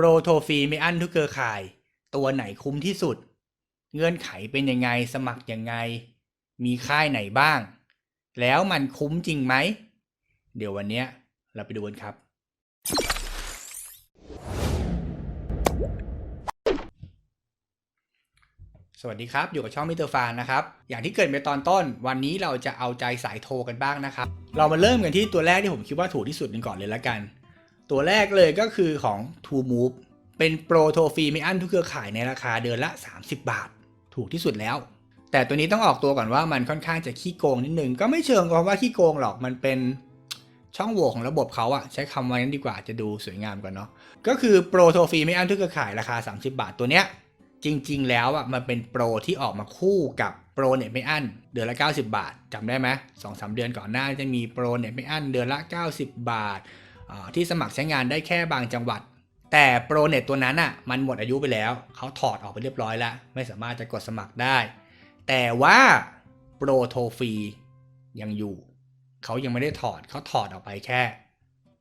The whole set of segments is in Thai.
โรโทรฟีไม่อั้นทุกเครือข่าย ตัวไหนคุ้มที่สุด เงื่อนไขเป็นยังไงสมัครยังไง มีค่ายไหนบ้าง แล้วมันคุ้มจริงไหม เดี๋ยววันนี้เราไปดูกันครับ สวัสดีครับ อยู่กับช่องมิเตอร์ฟานนะครับ อย่างที่เกิดไปตอนต้น วันนี้เราจะเอาใจสายโทรกันบ้างนะครับ เรามาเริ่มกันที่ตัวแรกที่ผมคิดว่าถูกที่สุดกันก่อนเลยละกัน ตัวแรกเลยก็คือของ True Move เป็นโปรโทรฟรีไม่อั้นทุกเครือข่ายในราคาเดือนละ 30 บาท ถูกที่สุดแล้ว แต่ตัวนี้ต้องออกตัวก่อนว่ามันค่อนข้างจะขี้โกงนิดนึง ก็ไม่เชิงเพราะว่าขี้โกงหรอกมันเป็นช่องโหว่ของระบบเขาอะใช้คำว่านั้นดีกว่าจะดูสวยงามกว่าเนาะก็คือโปรโทรฟรีไม่อั้นทุกเครือข่ายราคา 30 บาทตัวเนี้ยจริง ๆ แล้วอะมันเป็นโปรที่ออกมาคู่กับโปรเน็ตไม่อั้นเดือนละ 90 บาทจำได้ไหมสองสามเดือนก่อนหน้าจะมีโปรเน็ตไม่อั้นเดือนละ 90 บาทอ่า ที่สมัครใช้งานได้แค่บางจังหวัด แต่โปรเน็ตตัวนั้นอะมันหมดอายุไปแล้ว เขาถอดออกไปเรียบร้อยแล้ว ไม่สามารถจะกดสมัครได้ แต่ว่าโปรโทรฟรียังอยู่ เขายังไม่ได้ถอดเขาถอดออกไปแค่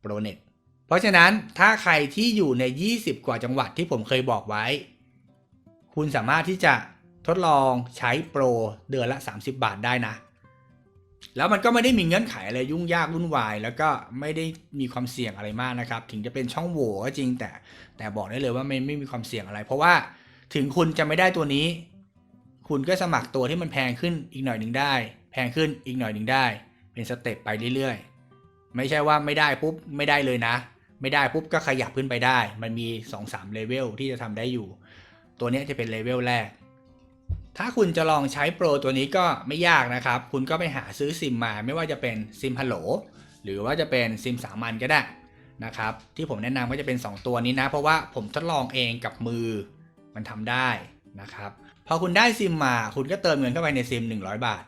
โปรเน็ตเพราะฉะนั้นถ้าใครที่อยู่ใน 20 กว่าจังหวัดที่ผมเคยบอกไว้ คุณสามารถที่จะทดลองใช้โปรเดือนละ 30 บาทได้นะ แล้วมันก็ไม่ได้มีเงื่อนไขอะไรยุ่งยากวุ่นวาย แล้วก็ไม่ได้มีความเสี่ยงอะไรมากนะครับ ถึงจะเป็นช่องโหว่ก็จริงแต่แต่บอกได้เลยว่าไม่ไม่มีความเสี่ยงอะไร เพราะว่าถึงคุณจะไม่ได้ตัวนี้ คุณก็สมัครตัวที่มันแพงขึ้นอีกหน่อยหนึ่งได้ แพงขึ้นอีกหน่อยหนึ่งได้ เป็นสเต็ปไปเรื่อยๆ ไม่ใช่ว่าไม่ได้ปุ๊บไม่ได้เลยนะ ไม่ได้ปุ๊บก็ขยับขึ้นไปได้ มันมี 2-3เลเวลที่จะทำได้อยู่ ตัวนี้จะเป็นเลเวลแรก ถ้าคุณจะลองใช้โปรตัวนี้ก็ไม่ยากนะครับ คุณก็ไปหาซื้อซิมมา ไม่ว่าจะเป็นซิมฮัลโหลหรือว่าจะเป็นซิมสามัญก็ได้นะครับ ที่ผมแนะนำก็จะเป็น 2 ตัวนี้นะ เพราะว่าผมทดลองเองกับมือมันทำได้นะครับ พอคุณได้ซิมมา คุณก็เติมเงินเข้าไปในซิม 100 บาท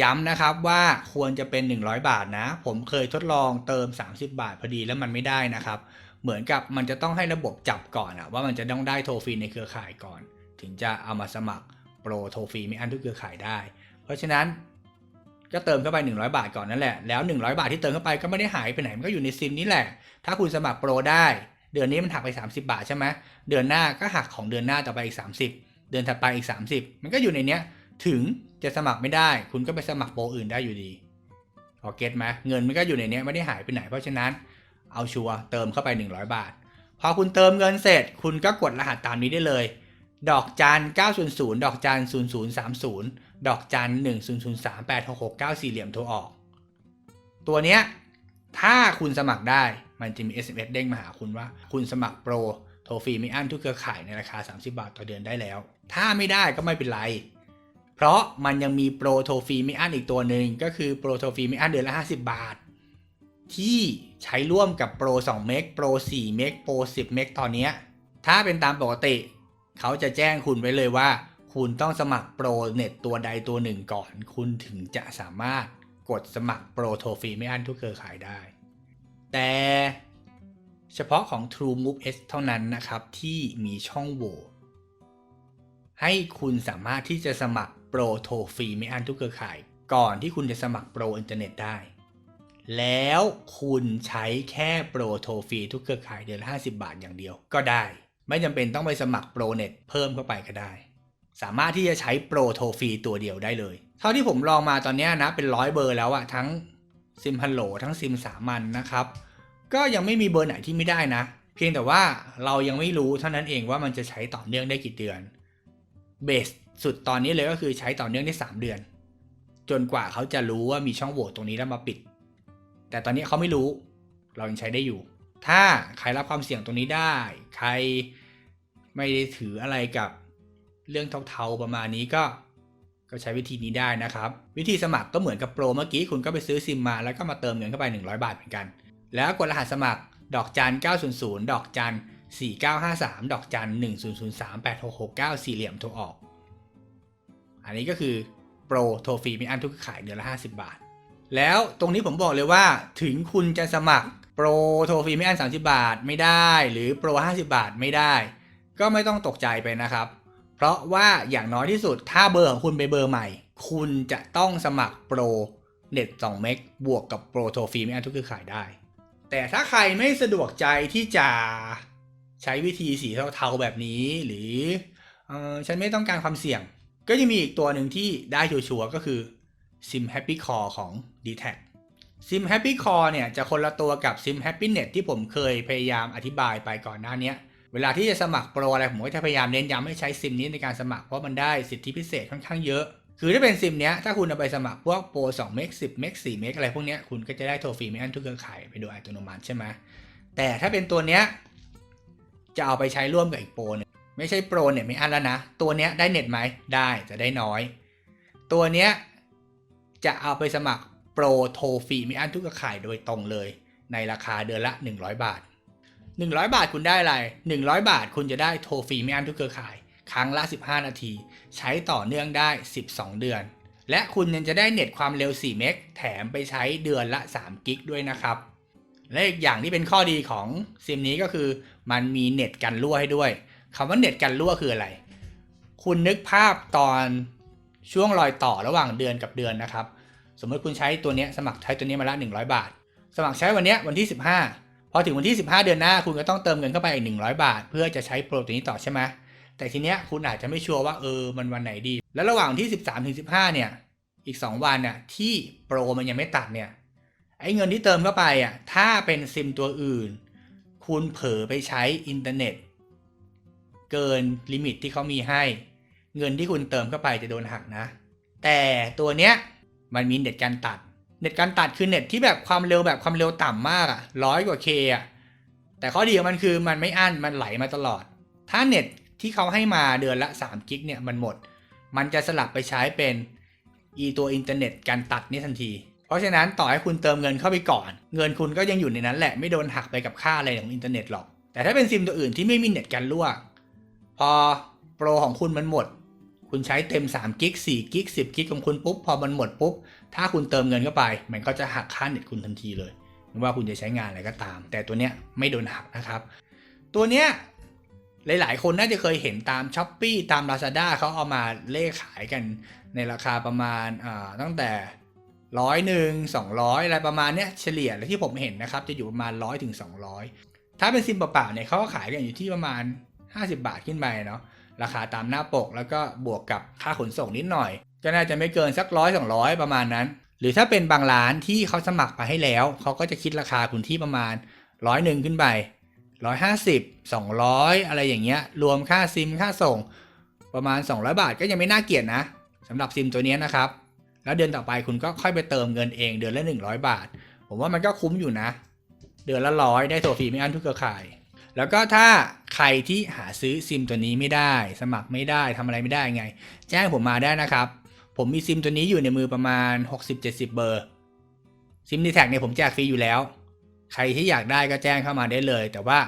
ย้ำนะครับว่าควรจะเป็น 100 บาทนะ ผมเคยทดลองเติม 30 บาทพอดีแล้วมันไม่ได้นะครับ เหมือนกับมันจะต้องให้ระบบจับก่อนอะว่ามันจะต้องได้โทรฟรีในเครือข่ายก่อน ถึงจะเอามาสมัครโปรโทรฟรีไม่อันทุกเครือข่ายได้ เพราะฉะนั้นก็เติมเข้าไป 100 บาทก่อนนั่นแหละ แล้ว 100 บาทที่เติมเข้าไปก็ไม่ได้หายไปไหน มันก็อยู่ในซิมนี้แหละ ถ้าคุณสมัครโปรได้ เดือนนี้มันหักไป 30 บาทใช่ไหมเดือนหน้าก็หักของเดือนหน้าต่อไปอีก 30 เดือนถัดไปอีก 30 มันก็อยู่ในเนี้ย ถึงจะสมัครไม่ได้ คุณก็ไปสมัครโปรอื่นได้อยู่ดีพอเก็ตไหมเงินมันก็อยู่ในเนี้ยไม่ได้หายไปไหน เพราะฉะนั้นเอาชัวร์เติมเข้าไป 100 บาท พอคุณเติมเงินเสร็จ คุณก็กดรหัสตามนี้ได้เลย ดอกจัน900 ดอกจัน0030 ดอกจัน1003 8669 สี่เหลี่ยมโทรออก ตัวเนี้ยถ้าคุณสมัครได้มันจะมี SMS เด้งมาหาคุณว่า คุณสมัครโปรโทรฟรีไม่อั้นทุกเครือข่ายในราคา 30 บาทต่อเดือนได้แล้ว ถ้าไม่ได้ก็ไม่เป็นไร เพราะมันยังมีโปรโทรฟรีไม่อั้นอีกตัวหนึ่งก็คือโปรโทรฟรีไม่อั้นเดือนละ 50 บาท ที่ใช้ร่วมกับโปร 2 เมกโปร 4 เมกโปร 10 เมกตอนนี้ถ้าเป็นตามปกติ เขาจะแจ้งคุณไว้เลยว่า คุณต้องสมัครโปรเน็ตตัวใดตัวหนึ่งก่อน คุณถึงจะสามารถกดสมัครโปรโทรฟรีไม่อั้นทุกเครือข่ายได้ แต่เฉพาะของ True Move S เท่านั้นนะครับที่มีช่องโหว่ให้คุณสามารถที่จะสมัครโปรโทรฟรีไม่อั้นทุกเครือข่าย ก่อนที่คุณจะสมัครโปรอินเทอร์เน็ตได้ แล้วคุณใช้แค่โปรโทรฟรีทุกเครือข่ายเดือนละ50 บาทอย่างเดียวก็ได้ ไม่จำเป็นต้องไปสมัครโปรเน็ตเพิ่มเข้าไปก็ได้ สามารถที่จะใช้โปรโทรฟรีตัวเดียวได้เลย เท่าที่ผมลองมาตอนนี้นะเป็นร้อยเบอร์แล้วอะทั้งซิมฮัลโหลทั้งซิมสามัญนนะครับ ก็ยังไม่มีเบอร์ไหนที่ไม่ได้นะ เพียงแต่ว่าเรายังไม่รู้เท่านั้นเองว่ามันจะใช้ต่อเนื่องได้กี่เดือนเบสสุดตอนนี้เลยก็คือใช้ต่อเนื่องได้ 3 เดือน จนกว่าเขาจะรู้ว่ามีช่องโหว่ตรงนี้แล้วมาปิด แต่ตอนนี้เขาไม่รู้ เรายังใช้ได้อยู่ ถ้าใครรับความเสี่ยงตรงนี้ได้ ใครไม่ได้ถืออะไรกับเรื่องเทาๆประมาณนี้ก็ก็ใช้วิธีนี้ได้นะครับ วิธีสมัครก็เหมือนกับโปรเมื่อกี้คุณก็ไปซื้อซิมมาแล้วก็มาเติมเงินเข้าไป 100 บาทเหมือนกัน แล้วกดรหัสสมัครดอกจัน 900 ดอกจัน 4953 ดอกจัน 1003 8669 สี่เหลี่ยมโทรออก อันนี้ก็คือโปรโทรฟรีมีอันทุกขายเดือนละ 50 บาท แล้วตรงนี้ผมบอกเลยว่าถึงคุณจะสมัคร โปรโทรฟรีไม่อัน30 บาทไม่ได้ หรือโปร 50 บาทไม่ได้ ก็ไม่ต้องตกใจไปนะครับ เพราะว่าอย่างน้อยที่สุดถ้าเบอร์ของคุณเป็นเบอร์ใหม่ คุณจะต้องสมัครโปรเน็ต2เมกบวกกับโปรโทรฟรีไม่อันทุกคือขายได้ แต่ถ้าใครไม่สะดวกใจที่จะใช้วิธีสีเทาๆแบบนี้ หรือออฉันไม่ต้องการความเสี่ยง ก็จะมีอีกตัวหนึ่งที่ได้ชัวร์ก็คือ Sim Happy Core ของ d t แท Sim Happy Core เนี่ยจะคนละตัวกับ Sim Happy Net ที่ผมเคยพยายามอธิบายไปก่อนหน้านี้เวลาที่จะสมัครโปรอะไรผมก็จะพยายามเน้นย้ำให้ใช้ซิมนี้ในการสมัครเพราะมันได้สิทธิพิเศษค่อนข้างเยอะ คือถ้าเป็นซิมเนี้ยถ้าคุณเอาไปสมัครพวกโปร2เมก10เมก4เมกอะไรพวกเนี้ยคุณก็จะได้โทรฟรีไม่อั้นทุกเครือข่ายไปโดยอัตโนมัติใช่ไหมแต่ถ้าเป็นตัวเนี้ยจะเอาไปใช้ร่วมกับอีกโปรหนึงไม่ใช่โปรเนี่ยไม่อั้นแล้วนะ ตัวเนี้ยได้เน็ตไหมได้จะได้น้อย ตัวเนี้ยจะเอาไปสมัคร โปรโทรฟรีม่อั้นทุกเครือข่ายโดยตรงเลย ในราคาเดือนละ 100 บาท 100 บาทคุณได้อะไร 100 บาทคุณจะได้โทรฟรีม่อั้นทุกเครือข่าย ครั้งละ 15 นาที ใช้ต่อเนื่องได้ 12 เดือน และคุณยังจะได้เน็ตความเร็ว 4 เมกแถมไปใช้เดือนละ 3 กิกด้วยนะครับ และอีกอย่างที่เป็นข้อดีของซิมนี้ก็คือ มันมีเน็ตกันรั่วให้ด้วยคำว่าเน็ตกันรั่วคืออะไร คุณนึกภาพตอนช่วงรอยต่อระหว่างเดือนกับเดือนนะครับ สมมติคุณใช้ตัวนี้สมัครใช้ตัวนี้มาละ 100 บาท สมัครใช้วันนี้วันที่ 15 พอถึงวันที่ 15 เดือนหน้า คุณก็ต้องเติมเงินเข้าไปอีก 100 บาท เพื่อจะใช้โปรตัวนี้ต่อใช่ไหมแต่ทีเนี้ยคุณอาจจะไม่ชัวร์ว่าเออมันวันไหนดี แล้วระหว่างที่ 13ถึง15 เนี่ยอีก 2 วันน่ะที่โปรมันยังไม่ตัดเนี่ยไอ้เงินที่เติมเข้าไปอะถ้าเป็นซิมตัวอื่น คุณเผลอไปใช้อินเทอร์เน็ต เกินลิมิตที่เขามีให้ เงินที่คุณเติมเข้าไปจะโดนหักนะ แต่ตัวเนี้ย มันมีเน็ตการตัด เน็ตการตัดคือเน็ตที่แบบความเร็วแบบความเร็วต่ำมากอะร้อยกว่าเคอะแต่ข้อดีของมันคือมันไม่อั้นมันไหลมาตลอด ถ้าเน็ตที่เขาให้มาเดือนละ3กิกเนี่ยมันหมด มันจะสลับไปใช้เป็นอีตัวอินเทอร์เน็ตการตัดนี่ทันที เพราะฉะนั้นต่อให้คุณเติมเงินเข้าไปก่อน เงินคุณก็ยังอยู่ในนั้นแหละไม่โดนหักไปกับค่าอะไรของอินเทอร์เน็ตหรอก แต่ถ้าเป็นซิมตัวอื่นที่ไม่มีเน็ตกันรั่วพอโปรของคุณมันหมด คุณใช้เต็ม3กิก4กิก10กิกของคุณปุ๊บ พอมันหมดปุ๊บ ถ้าคุณเติมเงินเข้าไป มันก็จะหักค่าเน็ตคุณทันทีเลย ไม่ว่าคุณจะใช้งานอะไรก็ตาม แต่ตัวเนี้ยไม่โดนหักนะครับ ตัวเนี้ยหลายๆ คนน่าจะเคยเห็นตาม s h อ p e e ตาม Lazada เขาเอามาเล่ขายกันในราคาประมาณตั้งแต่ร้อยหนึ่งสองร้อยอะไรประมาณเนี้ยเฉลี่ยที่ผมเห็นนะครับ จะอยู่ประมาณร้อยถึงสองร้อยถ้าเป็นซิมเปล่าๆเนี่ยเขาก็ขายกันอยู่ที่ประมาณ 50 บาทขึ้นไปเนาะ ราคาตามหน้าปก แล้วก็บวกกับค่าขนส่งนิดหน่อย ก็น่าจะไม่เกินสักร้อยสองร้อยประมาณนั้น หรือถ้าเป็นบางร้านที่เขาสมัครมาให้แล้ว เขาก็จะคิดราคาคุณที่ประมาณร้อยหนึ่งขึ้นไปร้อยห้าสิบสองร้อยอะไรอย่างเงี้ย รวมค่าซิมค่าส่ง ประมาณ 200 บาทก็ยังไม่น่าเกลียดนะสำหรับซิมตัวนี้นะครับ แล้วเดือนต่อไปคุณก็ค่อยไปเติมเงินเองเดือนละ 100 บาท ผมว่ามันก็คุ้มอยู่นะ เดือนละร้อยได้โทรฟรีไม่อั้นทุกเครือข่าย แล้วก็ถ้าใครที่หาซื้อซิมตัวนี้ไม่ได้ สมัครไม่ได้ทำอะไรไม่ได้ไง แจ้งผมมาได้นะครับ ผมมีซิมตัวนี้อยู่ในมือประมาณ 60-70 เบอร์ ซิมดีแท็กเนี่ยผมแจกฟรีอยู่แล้ว ใครที่อยากได้ก็แจ้งเข้ามาได้เลย แต่ว่า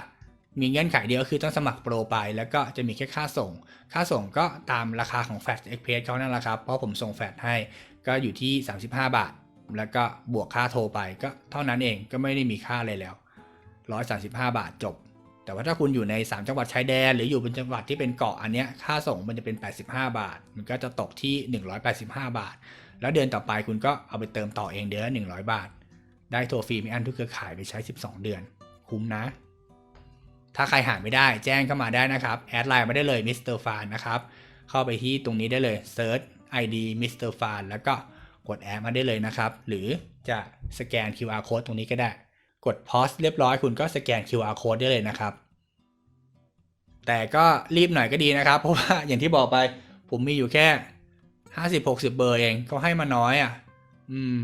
มีเงื่อนไขเดียวคือต้องสมัครโปรไป แล้วก็จะมีแค่ค่าส่ง ค่าส่งก็ตามราคาของแฟลชเอ็กเพรสเขานั่นแหละครับ เพราะผมส่งแฟลชให้ก็อยู่ที่ 35 บาท แล้วก็บวกค่าโทรไปก็เท่านั้นเองก็ไม่ได้มีค่าอะไรแล้ว 135 บาทจบ แต่ว่าถ้าคุณอยู่ใน 3 จังหวัดชายแดน หรืออยู่บนจังหวัดที่เป็นเกาะอันเนี้ยค่าส่งมันจะเป็น 85 บาท มันก็จะตกที่ 185 บาท แล้วเดือนต่อไปคุณก็เอาไปเติมต่อเองเดือนละ100 บาท ได้โทรฟรีไม่อันทุกเครือข่ายไปใช้ 12 เดือน คุ้มนะ ถ้าใครหาไม่ได้แจ้งเข้ามาได้นะครับ แอดไลน์มาได้เลยมิสเตอร์ฟานนะครับเข้าไปที่ตรงนี้ได้เลยเซิร์ช ID มิสเตอร์ฟานแล้วก็กดแอดมาได้เลยนะครับหรือจะสแกน QR code ตรงนี้ก็ได้ กด pause เรียบร้อยคุณก็สแกน QR code ได้เลยนะครับ แต่ก็รีบหน่อยก็ดีนะครับ เพราะว่าอย่างที่บอกไป ผมมีอยู่แค่50-60เบอร์เองเขาให้มาน้อยอะ อืม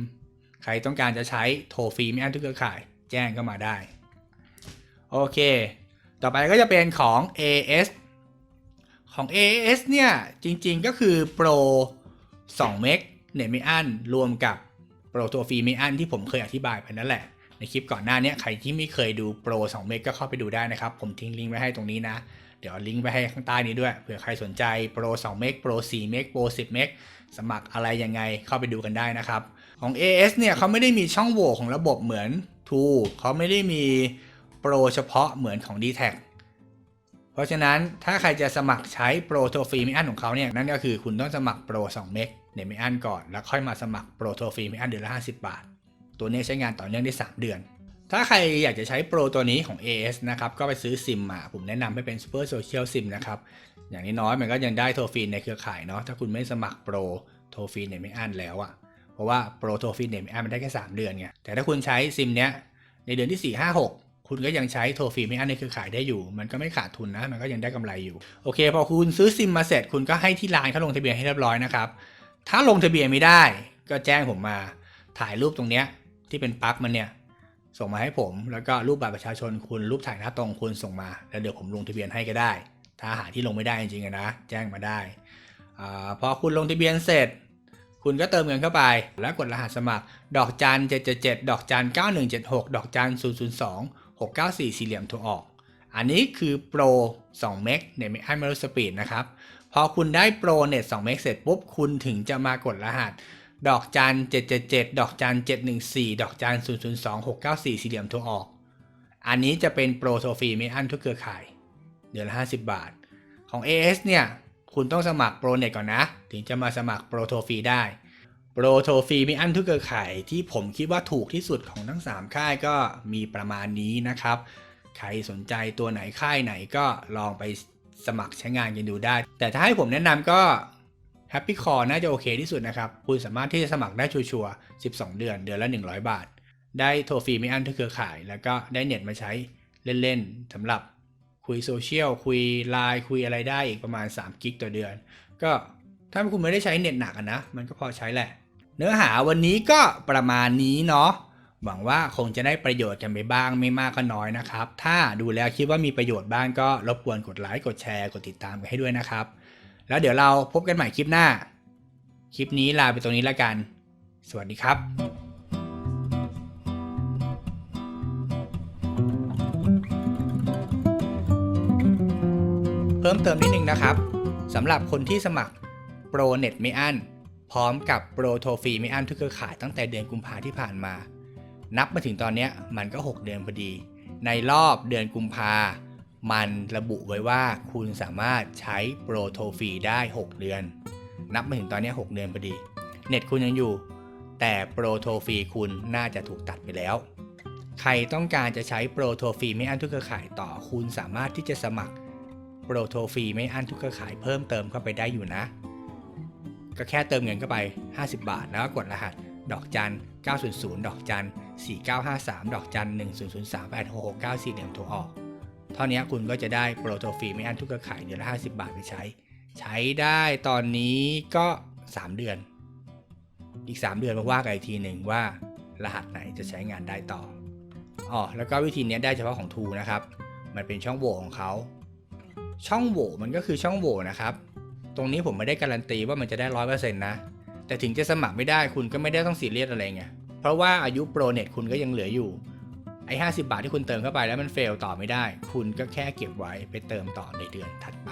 ใครต้องการจะใช้โทรฟรีไม่อั้นทุกเครือข่าย แจ้งเข้ามาได้ โอเค ต่อไปก็จะเป็นของ AS ของ AS เนี่ยจริงๆก็คือโปร2เมกเน็ตไม่อั้นรวมกับโปรตัวฟรีไม่อั้นที่ผมเคยอธิบายไปนั่นแหละ ในคลิปก่อนหน้านี้ใครที่ไม่เคยดูโปร2เมกก็เข้าไปดูได้นะครับ ผมทิ้งลิงก์ไว้ให้ตรงนี้นะ เดี๋ยวลิงก์ไว้ให้ข้างใต้นี้ด้วยเผื่อใครสนใจโปร2เมกโปร4เมกโปร10เมกสมัครอะไรยังไงเข้าไปดูกันได้นะครับของ AS เนี่ยเขาไม่ได้มีช่องโหว่ของระบบเหมือน True เขาไม่ได้มีโปรเฉพาะเหมือนของ d t แทเพราะฉะนั้นถ้าใครจะสมัครใช้โปรโทรฟรีไม่อั้นของเขาเนี่ยนั่นก็คือคุณต้องสมัครโปร2เมกเน็ตไม่อั้นก่อน แล้วค่อยมาสมัครโปรโทรฟรีไม่อั้นเดือนละ50 บาท ตัวนี้ใช้งานต่อเนื่องได้ 3 เดือน ถ้าใครอยากจะใช้โปรตัวนี้ของ AS นะครับก็ไปซื้อซิมมาผมแนะนำให้เป็น Super Social SIM นะครับอย่างน้อยมันก็ยังได้โทรฟรีในเครือข่ายเนาะถ้าคุณไม่สมัครโปรโทรฟรีเนี่ยไม่อั้นแล้วอะเพราะว่าโปรโทรฟรีเนี่ยไม่อั้นมันได้แค่ 3 เดือนไงแต่ถ้าคุณใช้ซิมเนี้ยในเดือนที่ 4 5 6คุณก็ยังใช้โทรฟรีไม่อั้นในเครือข่ายได้อยู่ มันก็ไม่ขาดทุนนะ มันก็ยังได้กำไรอยู่ โอเค พอคุณซื้อซิมมาเสร็จ คุณก็ให้ที่ร้านเขาลงทะเบียนให้เรียบร้อยนะครับ ถ้าลงทะเบียนไม่ได้ ก็แจ้งผมมา ถ่ายรูปตรงเนี้ย ที่เป็นปลั๊กมันเนี่ย ส่งมาให้ผม แล้วก็รูปบัตรประชาชนคุณรูปถ่ายหน้าตรงคุณส่งมา แล้วเดี๋ยวผมลงทะเบียนให้ก็ได้ ถ้าหาที่ลงไม่ได้จริงๆนะ แจ้งมาได้อพอคุณลงทะเบียนเสร็จ คุณก็เติมเงินเข้าไป แล้วกดรหัสสมัคร ดอกจัน777 ดอกจัน9176 ดอกจัน002 694 สี่เหลี่ยมโทรออก อันนี้คือโปร2เมกเน็ตไม่อั้นไม่ลสปีดนะครับ พอคุณได้โปรเน็ต2เมกเสร็จปุ๊บ คุณถึงจะมากดรหัส ดอกจัน777ดอกจัน714ดอกจัน002 694สี่เหลี่ยมโทรออก อันนี้จะเป็นโปรโทรฟรีไม่อั้นทุกเครือข่าย เดือนละ50บาท ของ AS เนี่ย คุณต้องสมัครโปรเน็ตก่อนนะ ถึงจะมาสมัครโปรโทรฟรีได้โปรโทรฟรีไม่อั้นทุกเครือข่ายที่ผมคิดว่าถูกที่สุดของทั้ง 3 ค่ายก็มีประมาณนี้นะครับ ใครสนใจตัวไหนค่ายไหนก็ลองไปสมัครใช้งานกันดูได้ แต่ถ้าให้ผมแนะนำก็ Happy Core น่าจะโอเคที่สุดนะครับ คุณสามารถที่จะสมัครได้ชัวร์ๆ12 เดือน เดือนละ 100 บาท ได้โทรฟรีไม่อั้นทุกเครือข่าย แล้วก็ได้เน็ตมาใช้เล่นๆสำหรับคุยโซเชียล คุยไลน์คุยอะไรได้อีกประมาณ3กิกต่อเดือน ก็ถ้าคุณไม่ได้ใช้เน็ตหนักนะ มันก็พอใช้แหละ เนื้อหาวันนี้ก็ประมาณนี้เนาะหวังว่าคงจะได้ประโยชน์กันไปบ้างไม่มากก็น้อยนะครับ ถ้าดูแล้วคิดว่ามีประโยชน์บ้างก็รบกวนกดไลค์กดแชร์ กดติดตามกันให้ด้วยนะครับ แล้วเดี๋ยวเราพบกันใหม่คลิปหน้า คลิปนี้ลาไปตรงนี้แล้วกัน สวัสดีครับเพิ่มเติมนิดนึงนะครับสำหรับคนที่สมัครโปรเน็ตไม่อั้นพร้อมกับโปรโทรฟรีไม่อั้นทุกเครือข่ายตั้งแต่เดือนกุมภาที่ผ่านมา นับมาถึงตอนนี้มันก็ 6 เดือนพอดี ในรอบเดือนกุมภา มันระบุไว้ว่าคุณสามารถใช้โปรโทฟรีได้ 6 เดือน นับมาถึงตอนนี้ 6 เดือนพอดี เน็ตคุณยังอยู่ แต่โปรโทฟรีคุณน่าจะถูกตัดไปแล้ว ใครต้องการจะใช้โปรโทฟรีไม่อั้นทุกเครือข่ายต่อ คุณสามารถที่จะสมัครโปรโทฟรีไม่อั้นทุกเครือข่ายเพิ่มเติมเข้าไปได้อยู่นะ ก็แค่เติมเงินเข้าไป 50 บาท แล้วก็กดรหัสดอกจัน 900 ดอกจัน 4953 ดอกจัน 1003 866 94 เหลี่ยมโทรออก เท่านี้คุณก็จะได้โปรโทรฟรีไม่อั้นทุกเครือข่ายเดือนละ50 บาทไปใช้ ใช้ได้ตอนนี้ก็ 3 เดือน อีก 3 เดือนมาว่ากันอีกทีหนึ่งว่ารหัสไหนจะใช้งานได้ต่ออ๋อแล้วก็วิธีนี้ได้เฉพาะของทูนะครับ มันเป็นช่องโหว่ของเขาช่องโหว่มันก็คือช่องโหว่นะครับ ตรงนี้ผมไม่ได้การันตีว่ามันจะได้ร้อยเปอร์เซ็นต์นะ แต่ถึงจะสมัครไม่ได้คุณก็ไม่ได้ต้องซีเรียสอะไรไง เพราะว่าอายุโปรเน็ตคุณก็ยังเหลืออยู่ ไอ้50 บาทที่คุณเติมเข้าไปแล้วมันเฟลต่อไม่ได้ คุณก็แค่เก็บไว้ไปเติมต่อในเดือนถัดไป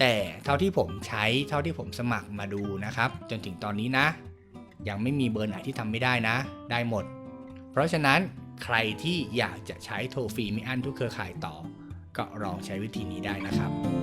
แต่เท่าที่ผมใช้เท่าที่ผมสมัครมาดูนะครับ จนถึงตอนนี้นะ ยังไม่มีเบอร์ไหนที่ทำไม่ได้นะ ได้หมด เพราะฉะนั้นใครที่อยากจะใช้โทรฟรีไม่อั้นทุกเครือข่ายต่อ ก็ลองใช้วิธีนี้ได้นะครับ